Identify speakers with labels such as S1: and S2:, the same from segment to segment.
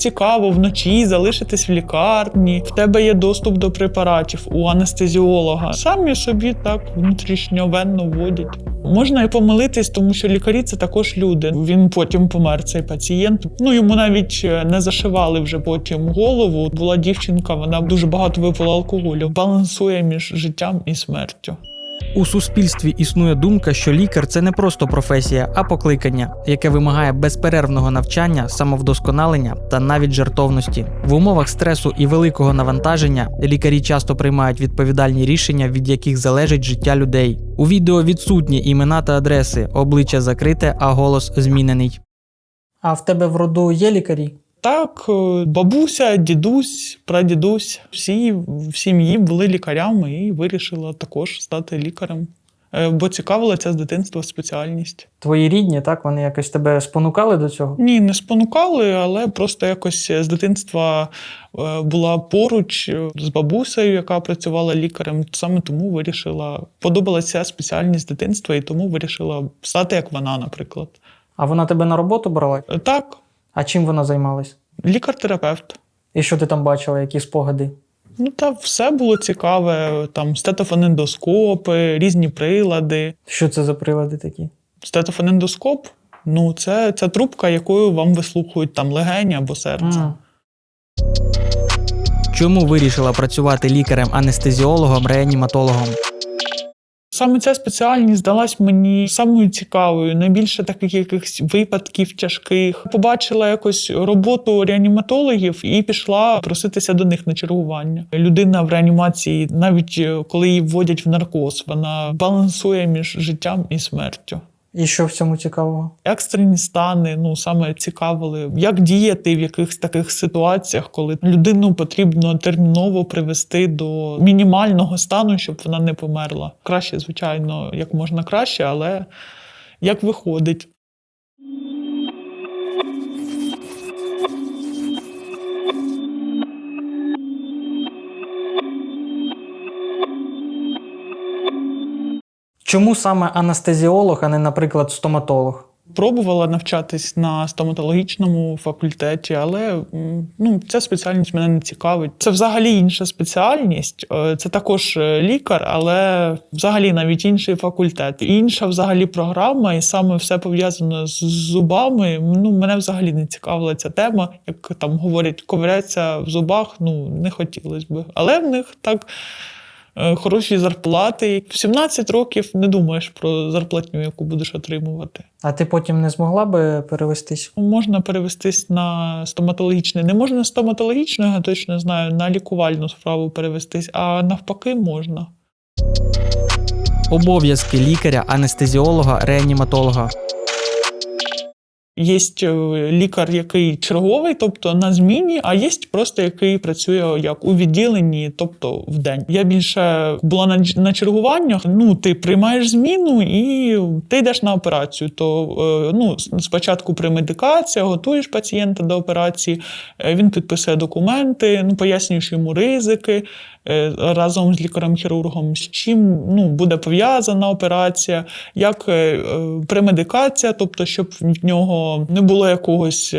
S1: цікаво вночі залишитись в лікарні, в тебе є доступ до препаратів у анестезіолога. Самі собі так внутрішньовенно вводять. Можна і помилитись, тому що лікарі це також люди. Він потім помер цей пацієнт. Ну йому навіть е, не зашивали вже потім голову. Була дівчинка, вона дуже багато випила алкоголю, балансує між життям і смертю.
S2: У суспільстві існує думка, що лікар це не просто професія, а покликання, яке вимагає безперервного навчання, самовдосконалення та навіть жертовності. В умовах стресу і великого навантаження лікарі часто приймають відповідальні рішення, від яких залежить життя людей. У відео відсутні імена та адреси, обличчя закрите, а голос змінений.
S3: А в тебе в роду є лікарі?
S1: Так, е, бабуся, дідусь, прадідусь, всі в сім'ї були лікарями і вирішила також стати лікарем. Е, Бо цікавила ця з дитинства спеціальність.
S3: Твої рідні, так? Вони якось тебе спонукали до цього?
S1: Ні, не спонукали, але просто якось з дитинства е, була поруч з бабусею, яка працювала лікарем. Саме тому вирішила, подобалася спеціальність з дитинства, і тому вирішила стати як вона, наприклад.
S3: А вона тебе на роботу брала?
S1: Так,
S3: А чим вона займалась?
S1: лікар-терапевт.
S3: І що ти там бачила, які спогади?
S1: Ну, та все було цікаве. Там стетофонендоскопи, різні прилади.
S3: Що це за прилади такі?
S1: Стетофонендоскоп ну, це, це трубка, якою вам вислухають там легені або серце.
S3: М.
S2: Чому вирішила працювати лікарем-анестезіологом, реаніматологом?
S1: Саме ця спеціальність здалась мені самою цікавою. Найбільше таких якихось випадків тяжких. Побачила якось роботу реаніматологів і пішла проситися до них на чергування. Людина в реанімації, навіть е, коли її вводять в наркоз, вона балансує між життям і смертю.
S3: І що в цьому цікавого?
S1: Екстрені стани ну саме цікавили, як діяти в якихось таких ситуаціях, коли людину потрібно терміново привести до мінімального стану, щоб вона не померла. Краще, звичайно, як можна краще, але як виходить.
S3: Чому саме анестезіолог, а не, наприклад, стоматолог?
S1: Пробувала навчатись на стоматологічному факультеті, але ну, ця спеціальність мене не цікавить. Це взагалі інша спеціальність. Е, Це також е, лікар, але взагалі навіть інший факультет. Інша взагалі програма, і саме все пов'язано з зубами. Ну, мене взагалі не цікавила ця тема. Як там говорять, ковиряться в зубах, ну не хотілося б. Але в них так. Е, Хороші зарплати. В 17 років не думаєш про зарплатню, яку будеш отримувати.
S3: А ти потім не змогла би перевестись?
S1: Можна перевестись на стоматологічне. Не можна на стоматологічне, я точно знаю, на лікувальну справу перевестись, а навпаки, можна.
S2: Обов'язки лікаря, анестезіолога, реаніматолога.
S1: Є лікар, який черговий, тобто на зміні, а є просто який працює як у відділенні, тобто в день. Я більше була на, на чергуваннях. Ну, ти приймаєш зміну і ти йдеш на операцію. То е, ну, спочатку премедикація, готуєш пацієнта до операції, е, він підписує документи, ну пояснюєш йому ризики. Е, Разом з лікарем-хірургом, з чим ну, буде пов'язана операція, як е, е, премедикація, тобто, щоб в нього не було якогось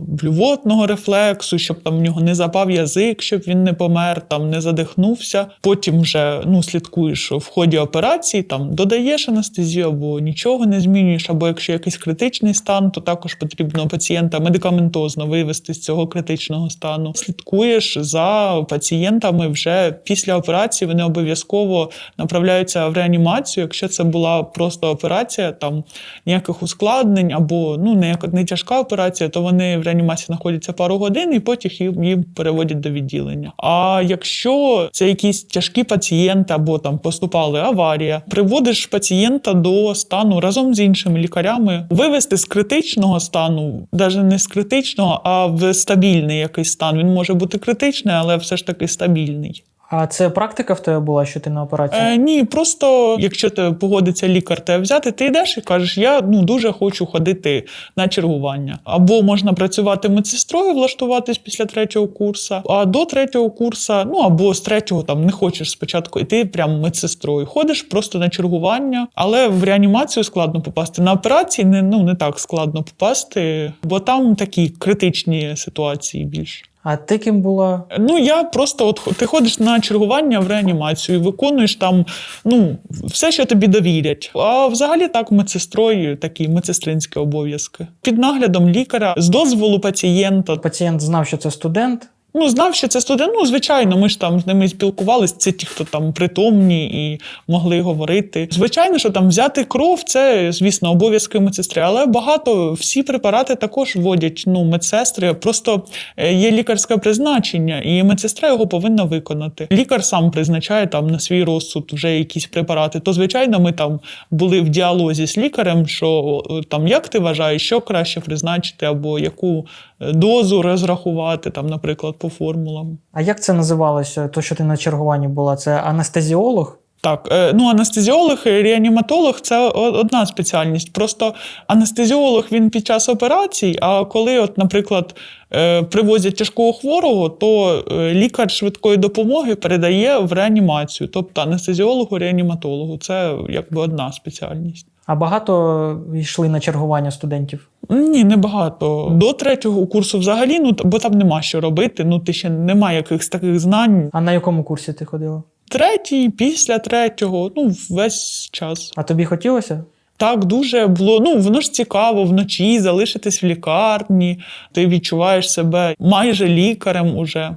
S1: блювотного рефлексу, щоб там в нього не запав язик, щоб він не помер, там не задихнувся. Потім вже ну, слідкуєш в ході операції, там додаєш анестезію або нічого не змінюєш, або якщо якийсь критичний стан, то також потрібно пацієнта медикаментозно вивести з цього критичного стану. Слідкуєш за пацієнтами вже після операції. Вони обов'язково направляються в реанімацію. Якщо це була просто операція, там ніяких ускладнень або ну не не тяжка операція, то вони в реанімації знаходяться пару годин і потім їм, їм переводять до відділення. А якщо це якісь тяжкі пацієнти або там поступали аварія, приводиш пацієнта до стану разом з іншими лікарями, вивести з критичного стану, навіть не з критичного, а в стабільний якийсь стан. Він може бути критичний, але все ж таки стабільний.
S3: А це практика в тебе була, що ти на операції?
S1: Е, ні, просто якщо те погодиться лікар тебе взяти, ти йдеш і кажеш, я ну дуже хочу ходити на чергування. Або можна працювати медсестрою, влаштуватись після третього курсу, а до третього курсу, ну або з третього там не хочеш спочатку йти прям медсестрою. Ходиш просто на чергування, але в реанімацію складно попасти. На операції не ну не так складно попасти, бо там такі критичні ситуації більше.
S3: А ти ким була?
S1: Ну, я просто от ти ходиш на чергування в реанімацію, виконуєш там ну, все, що тобі довірять. А взагалі так медсестрою такі медсестринські обов'язки. Під наглядом лікаря, з дозволу пацієнта.
S3: Пацієнт знав, що це студент.
S1: Ну, знав, що це студент. Ну, звичайно, ми ж там з ними спілкувалися. Це ті, хто там притомні і могли говорити. Звичайно, що там взяти кров, це, звісно, обов'язки медсестри. Але багато всі препарати також вводять ну, медсестри. Просто е, є лікарське призначення, і медсестра його повинна виконати. Лікар сам призначає там на свій розсуд вже якісь препарати. То, звичайно, ми там були в діалозі з лікарем, що там як ти вважаєш, що краще призначити, або яку е, дозу розрахувати, там, наприклад, по формулам.
S3: А як це називалося? То, що ти на чергуванні була? Це анестезіолог?
S1: Так, е, ну анестезіолог і реаніматолог це одна спеціальність. Просто анестезіолог він під час операцій. А коли, от, наприклад, е, привозять тяжкого хворого, то е, лікар швидкої допомоги передає в реанімацію, тобто анестезіологу, реаніматологу. Це якби одна спеціальність.
S3: А багато йшли на чергування студентів?
S1: Ні, небагато. До третього курсу взагалі, ну бо там нема що робити. Ну ти ще немає якихось таких знань.
S3: А на якому курсі ти ходила?
S1: Третій, після третього, ну весь час.
S3: А тобі хотілося?
S1: Так, дуже було. Ну, воно ж цікаво вночі залишитись в лікарні. Ти відчуваєш себе майже лікарем уже.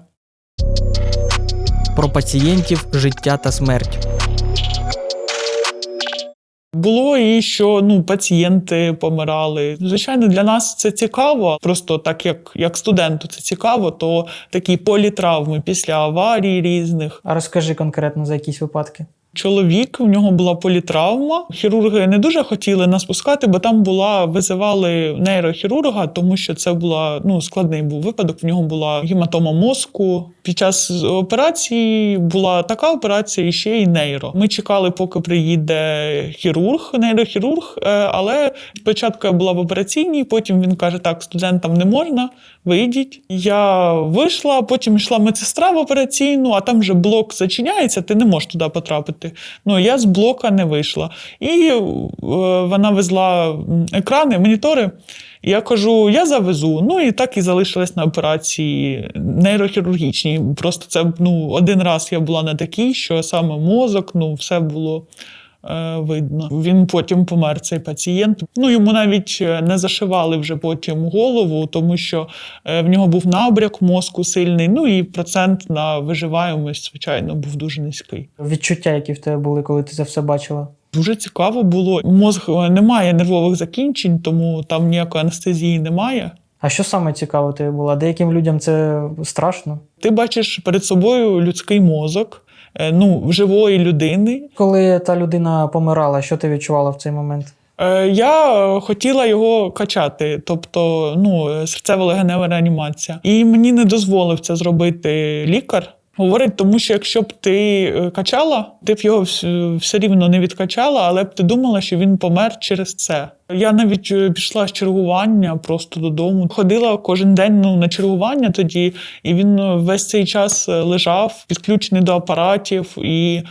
S2: Про пацієнтів, життя та смерть.
S1: Було і що ну, пацієнти помирали. Звичайно, для нас це цікаво. Просто так як, як студенту це цікаво, то такі політравми після аварій різних.
S3: А розкажи конкретно за якісь випадки.
S1: Чоловік, у нього була політравма. Хірурги не дуже хотіли нас пускати, бо там була визивали нейрохірурга, тому що це була ну складний був випадок. В нього була гематома мозку. Під час операції була така операція, і ще й нейро. Ми чекали, поки приїде хірург, нейрохірург. е, Але спочатку я була в операційній, потім він каже: так, студентам не можна, вийдіть. Я вийшла, потім йшла медсестра в операційну, а там вже блок зачиняється, ти не можеш туди потрапити. Ну я з блока не вийшла. І е, вона везла екрани, монітори. І Я кажу, я завезу. Ну і так і залишилась на операції нейрохірургічній. Просто це ну, один раз я була на такій, що саме мозок, ну все було видно. Він потім помер, цей пацієнт. Ну йому навіть е, не зашивали вже потім голову, тому що е, в нього був набряк мозку сильний. Ну і процент на виживаємость, звичайно, був дуже низький.
S3: Відчуття, які в тебе були, коли ти це все бачила?
S1: Дуже цікаво було. Мозг е, не має нервових закінчень, тому там ніякої анестезії немає.
S3: А що саме цікаво тобі було? Деяким людям це страшно.
S1: Ти бачиш перед собою людський мозок, е, ну, живої людини.
S3: Коли та людина помирала, що ти відчувала в цей момент?
S1: Е, Я е, хотіла його качати, тобто ну, е, серцево-легенева реанімація. І мені не дозволив це зробити лікар. Говорить, тому що якщо б ти е, качала, ти б його все рівно не відкачала, але б ти думала, що він помер через це. Я навіть е, пішла з чергування просто додому. Ходила кожен день ну, на чергування тоді, і він е, весь цей час лежав, підключений до апаратів і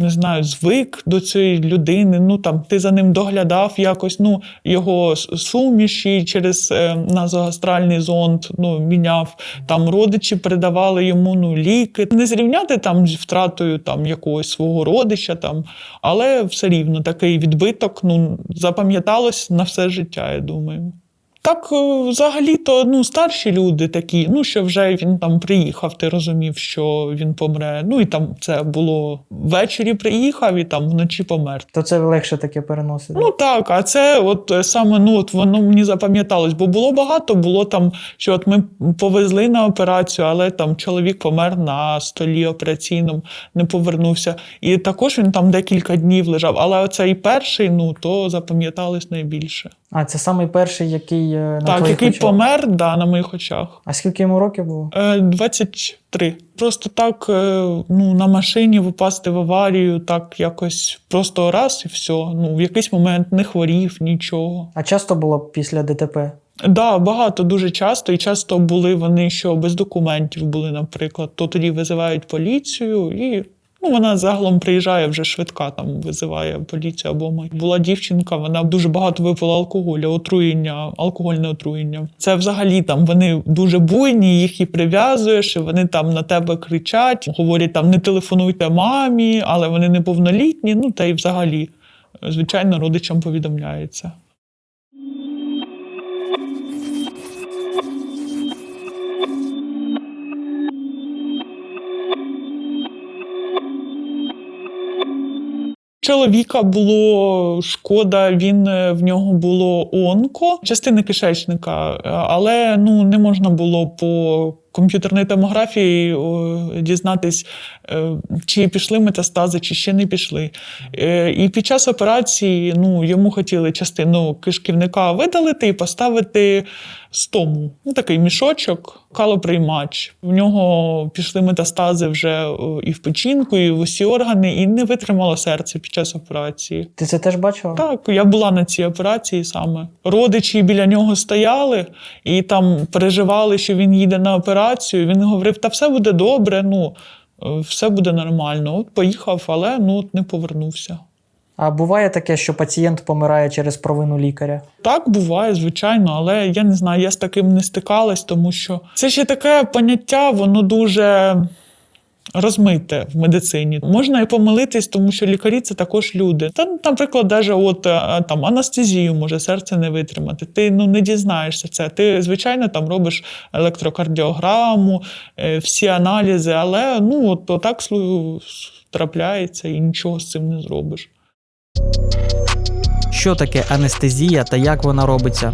S1: не знаю, звик до цієї людини. Ну там ти за ним доглядав якось. Ну його суміші через е, назогастральний зонд ну міняв. Там родичі передавали йому ну ліки. Не зрівняти там з втратою там якогось свого родича, там, але все рівно такий відбиток ну запам'яталось на все життя. Я думаю. Так, е, взагалі-то ну, старші люди такі, ну що вже він там приїхав, ти розумів, що він помре. Ну і там це було ввечері приїхав і там вночі помер.
S3: То це легше таке переносити.
S1: Ну так, а це от е, саме ну от воно мені запам'яталось, бо було багато. Було там, що от ми повезли на операцію, але там чоловік помер на столі операційному, не повернувся. І також він там декілька днів лежав. Але оцей перший, ну то запам'яталось найбільше.
S3: А, це самий перший, який е, на
S1: так,
S3: твоїх
S1: який
S3: очах.
S1: помер да, на моїх очах.
S3: А скільки йому років було?
S1: Е, 23. Просто так е, ну, на машині випасти в аварію, так якось просто раз і все. Ну, в якийсь момент не хворів, нічого.
S3: А часто було після ДТП?
S1: Да, багато дуже часто, і часто були вони, що без документів були, наприклад. То тоді визивають поліцію, і ну, вона загалом приїжджає вже швидка, там визиває поліцію або ми. Була дівчинка, вона дуже багато випила алкоголю, отруєння, алкогольне отруєння. Це взагалі там вони дуже буйні, їх і прив'язуєш, і вони там на тебе кричать, говорять там не телефонуйте мамі, але вони неповнолітні. Ну та й взагалі, звичайно, родичам повідомляється. Чоловіка було шкода, він е, в нього було онко, частини кишечника, е, але ну не можна було по комп'ютерній томографії дізнатись, е, чи пішли метастази, чи ще не пішли. Е, І під час операції ну, йому хотіли частину кишківника видалити і поставити стому. Ну, такий мішочок, калоприймач. В нього пішли метастази вже і в печінку, і в усі органи, і не витримало серце під час операції.
S3: Ти це теж бачила?
S1: Так, я була на цій операції саме. Родичі біля нього стояли і там переживали, що він їде на операцію. Він говорив: та все буде добре, ну е, все буде нормально. От поїхав, але ну от не повернувся.
S3: А буває таке, що пацієнт помирає через провину лікаря?
S1: Так буває, звичайно, але я не знаю, я з таким не стикалась, тому що це ще таке поняття, воно дуже розмите в медицині. Можна і помилитись, тому що лікарі це також люди. Та, наприклад, навіть от е, там анестезію може серце не витримати. Ти ну не дізнаєшся це. Ти звичайно там робиш електрокардіограму, е, всі аналізи, але ну от отак слу- трапляється і нічого з цим не зробиш.
S2: Що таке анестезія та як вона робиться?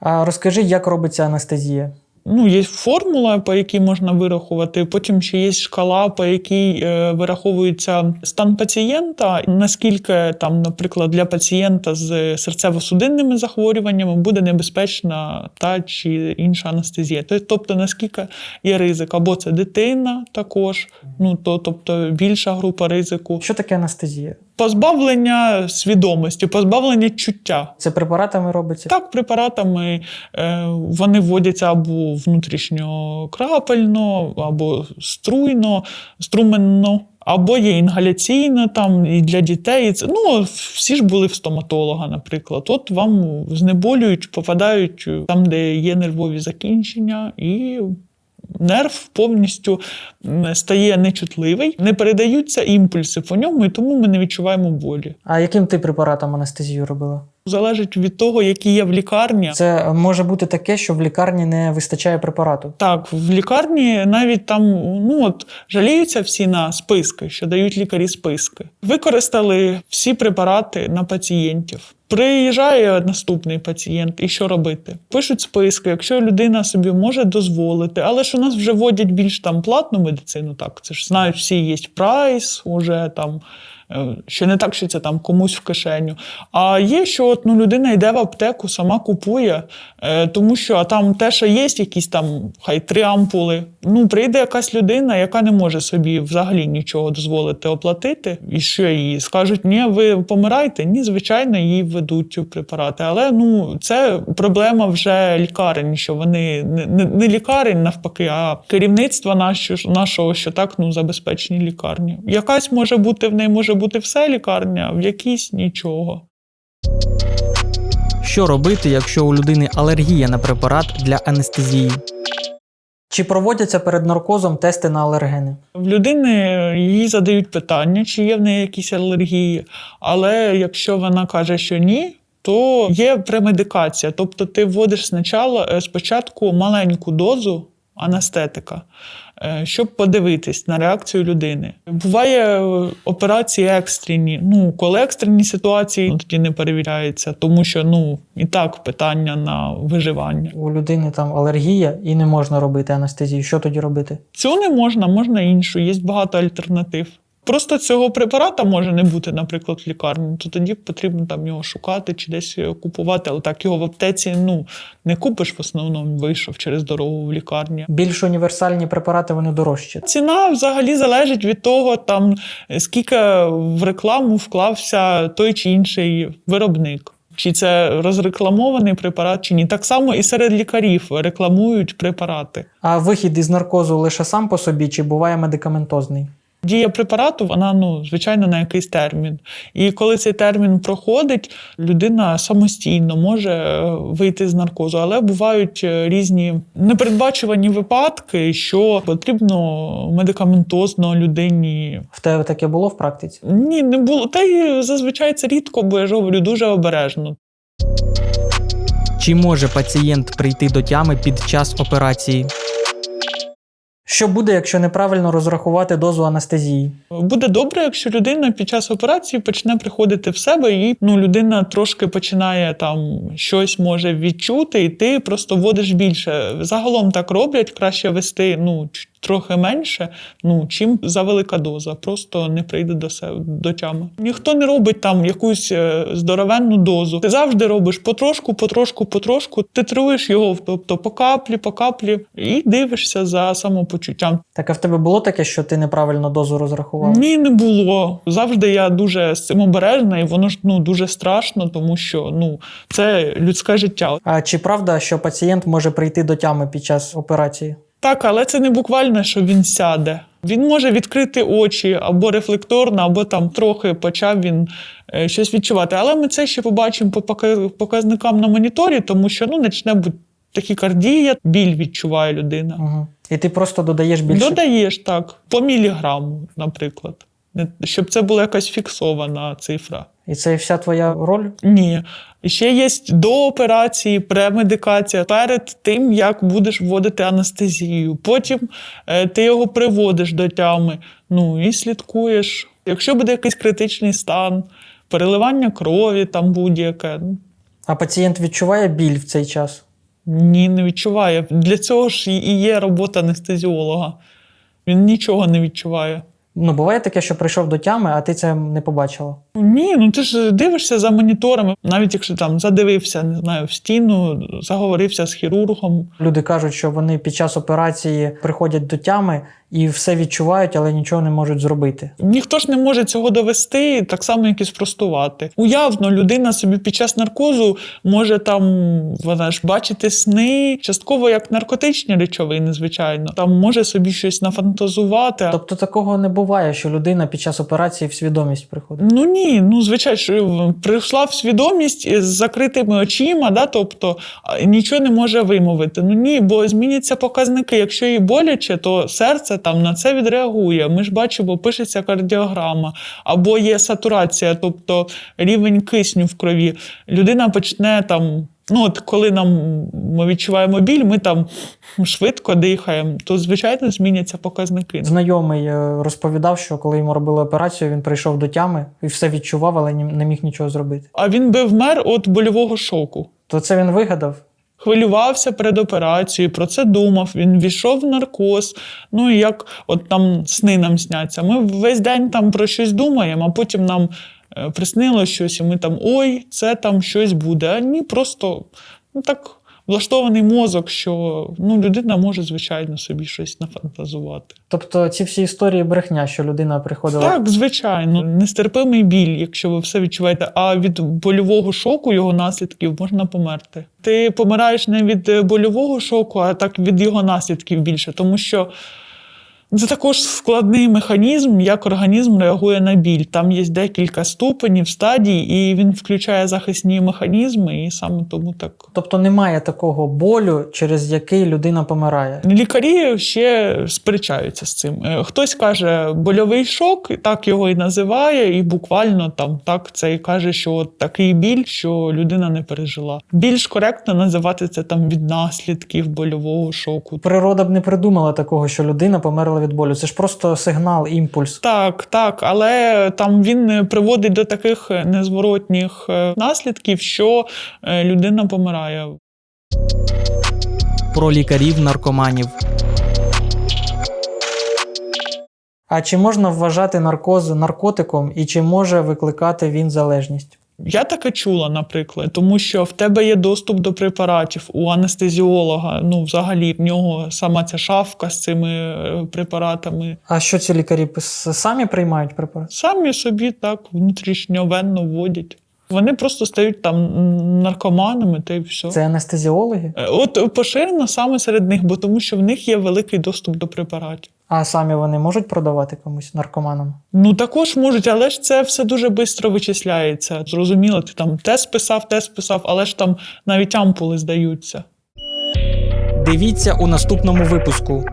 S3: А розкажи, як робиться анестезія?
S1: Ну, є формула, по якій можна вирахувати. Потім ще є шкала, по якій е, вираховується стан пацієнта. Наскільки там, наприклад, для пацієнта з серцево-судинними захворюваннями буде небезпечна та чи інша анестезія. Тобто, Тобто, наскільки є ризик, або це дитина також, ну то тобто більша група ризику,
S3: Що таке анестезія?
S1: Позбавлення свідомості, позбавлення чуття.
S3: Це препаратами робиться?
S1: Так, препаратами е, вони вводяться або внутрішньокрапельно, або струйно, струменно, або є інгаляційно там і для дітей. І Це, ну, всі ж були в стоматолога, наприклад. От вам знеболюють, попадають там, де є нервові закінчення, і нерв повністю стає нечутливий, не передаються імпульси по ньому, і тому ми не відчуваємо болі.
S3: А яким ти препаратом анестезію робила?
S1: Залежить від того, які є в лікарні.
S3: Це може бути таке, що в лікарні не вистачає препарату.
S1: Так, в лікарні навіть там ну от жаліються всі на списки, що дають лікарі списки. Використали всі препарати на пацієнтів. Приїжджає наступний пацієнт, і що робити? Пишуть списки, якщо людина собі може дозволити, але ж у нас вже вводять більш там платну медицину, так це ж знають всі є прайс, уже там. Е, Що не так, що це там комусь в кишеню. А є, що от, ну, людина йде в аптеку, сама купує, е, тому що а там те, що є, якісь там хай три ампули. Ну, прийде якась людина, яка не може собі взагалі нічого дозволити оплатити, і що їй скажуть, ні, ви помирайте. Ні, звичайно, їй ведуть препарати. Але ну це проблема вже лікарень, що вони не, не, лікарень навпаки, а керівництва нашого, що так ну забезпечені лікарні. Якась може бути в неї може бути все лікарня, в якійсь нічого.
S2: Що робити, якщо у людини алергія на препарат для анестезії?
S3: Чи проводяться перед наркозом тести на алергени?
S1: В людини їй задають питання, чи є в неї якісь алергії. Але якщо вона каже, що ні, то є премедикація. Тобто ти вводиш спочатку, маленьку дозу анестетика, щоб подивитись на реакцію людини. Буває е, операції екстрені. Ну, коли екстрені ситуації, ну, тоді не перевіряється, тому що ну і так питання на виживання.
S3: У людини там алергія і не можна робити анестезію. Що тоді робити?
S1: Цю не можна, можна іншу. Є багато альтернатив. Просто цього препарата може не бути, наприклад, в лікарні, то тоді потрібно там його шукати чи десь купувати. Але так його в аптеці ну, не купиш в основному, вийшов через дорогу в лікарні.
S3: Більш універсальні препарати вони дорожчі.
S1: Ціна взагалі залежить від того, там скільки в рекламу вклався той чи інший виробник. Чи це розрекламований препарат, чи ні. Так само і серед лікарів рекламують препарати.
S3: А вихід із наркозу лише сам по собі чи буває медикаментозний?
S1: Дія препарату, вона ну звичайно на якийсь термін. І коли цей термін проходить, людина самостійно може е, вийти з наркозу. Але бувають е, різні непередбачувані випадки, що потрібно медикаментозно людині.
S3: В тебе таке було в практиці?
S1: Ні, не було. Та й зазвичай це рідко, бо я ж говорю дуже обережно.
S2: Чи може пацієнт прийти до тями під час операції?
S3: Що буде, якщо неправильно розрахувати дозу анестезії?
S1: Буде добре, якщо людина під час операції почне приходити в себе, і ну людина трошки починає там щось може відчути, і ти просто вводиш більше. Загалом так роблять, краще вести ну трохи менше, ну чим за велика доза. Просто не прийде до себе до тями. Ніхто не робить там якусь е, здоровенну дозу. Ти завжди робиш потрошку, потрошку, потрошку. Титруєш його, тобто по каплі, по каплі, і дивишся за самопочуттям.
S3: Так а в тебе було таке, що ти неправильно дозу розрахував?
S1: Ні, не було. Завжди я дуже з цим обережна, і воно ж ну дуже страшно, тому що ну це людське життя.
S3: А чи правда, що пацієнт може прийти до тями під час операції?
S1: Так, але це не буквально, що він сяде. Він може відкрити очі або рефлекторно, або там трохи почав він е, щось відчувати. Але ми це ще побачимо по пока- показникам на моніторі, тому що ну почне бути тахікардія, біль відчуває людина.
S3: Угу. І ти просто додаєш більше.
S1: Додаєш так, по міліграму, наприклад, щоб це була якась фіксована цифра.
S3: І це вся твоя роль?
S1: Ні. Ще є до операції, премедикація перед тим, як будеш вводити анестезію. Потім е, ти його приводиш до тями. Ну і слідкуєш. Якщо буде якийсь критичний стан, переливання крові там будь-яке.
S3: А пацієнт відчуває біль в цей час?
S1: Ні, не відчуває. Для цього ж і є робота анестезіолога. Він нічого не відчуває.
S3: Ну, буває таке, що прийшов до тями, а ти це не побачила.
S1: Ні, ну ти ж дивишся за моніторами, навіть якщо там задивився, не знаю, в стіну, заговорився з хірургом.
S3: Люди кажуть, що вони під час операції приходять до тями і все відчувають, але нічого не можуть зробити.
S1: Ніхто ж не може цього довести, так само, як і спростувати. Уявно, людина собі під час наркозу може там вона ж бачити сни, частково як наркотичні речовини, звичайно. Там може собі щось нафантазувати.
S3: Тобто такого не буває, що людина під час операції в свідомість приходить.
S1: Ну ні, ну звичайно, що прийшла в свідомість з закритими очима, да, тобто нічого не може вимовити. Ну ні, бо зміняться показники. Якщо їй боляче, то серце там на це відреагує. Ми ж бачимо, пишеться кардіограма, або є сатурація, тобто рівень кисню в крові. Людина почне там. Ну, от коли нам ми відчуваємо біль, ми там швидко дихаємо, то звичайно зміняться показники.
S3: Знайомий е, розповідав, що коли йому робили операцію, він прийшов до тями і все відчував, але не міг нічого зробити.
S1: А він би вмер від больового шоку.
S3: То це він вигадав.
S1: Хвилювався перед операцією, про це думав. Він війшов в наркоз. Ну і як от там сни нам сняться. Ми весь день там про щось думаємо, а потім нам е, приснило щось, і ми там ой, це там щось буде. А ні, просто ну так влаштований мозок, що ну, людина може, звичайно, собі щось нафантазувати.
S3: Тобто ці всі історії брехня, що людина приходила.
S1: Так, звичайно, нестерпимий біль, якщо ви все відчуваєте. А від больового шоку його наслідків можна померти. Ти помираєш не від е, больового шоку, а так від його наслідків більше, тому що. Це також складний механізм, як організм реагує на біль. Там є декілька ступенів, стадій, і він включає захисні механізми, і саме тому так.
S3: Тобто немає такого болю, через який людина помирає.
S1: Лікарі ще сперечаються з цим. Е, Хтось каже больовий шок, і так його і називає, і буквально там так це і каже, що от такий біль, що людина не пережила. Більш коректно називати це там від наслідків больового шоку.
S3: Природа б не придумала такого, що людина померла від болю. Це ж просто сигнал, імпульс.
S1: Так, так, але там він приводить до таких незворотніх е, наслідків, що е, людина помирає.
S2: Про лікарів наркоманів.
S3: А чи можна вважати наркоз наркотиком і чи може викликати він залежність?
S1: Я таке чула, наприклад, тому що в тебе є доступ до препаратів у анестезіолога. Ну, взагалі, в нього сама ця шафка з цими е, препаратами.
S3: А що ці лікарі самі приймають препарати?
S1: Самі собі так внутрішньовенно вводять. Вони просто стають там наркоманами, та й все.
S3: Це анестезіологи?
S1: Е, От поширено саме серед них, бо тому що в них є великий доступ до препаратів.
S3: А самі вони можуть продавати комусь наркоманам?
S1: Ну також можуть, але ж це все дуже швидко вичисляється. Зрозуміло, ти там тест писав, тест писав, але ж там навіть ампули здаються.
S2: Дивіться у наступному випуску.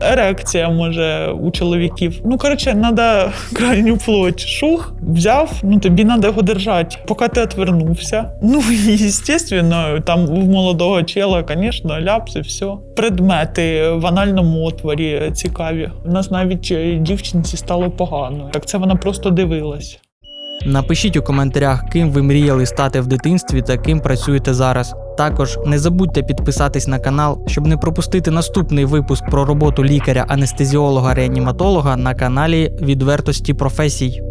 S1: Ерекція може у чоловіків. Ну коротше, треба крайню плоть. Шух взяв, ну тобі треба його держати, поки ти отвернувся. Ну і звісно, там у молодого чела, звісно, ляпси, все. Предмети в анальному отворі цікаві. У нас навіть е, дівчинці стало погано. Так це вона просто дивилась.
S2: Напишіть у коментарях, ким ви мріяли стати в дитинстві та ким працюєте зараз. Також не забудьте підписатись на канал, щоб не пропустити наступний випуск про роботу лікаря-анестезіолога-реаніматолога на каналі Відвертості професій.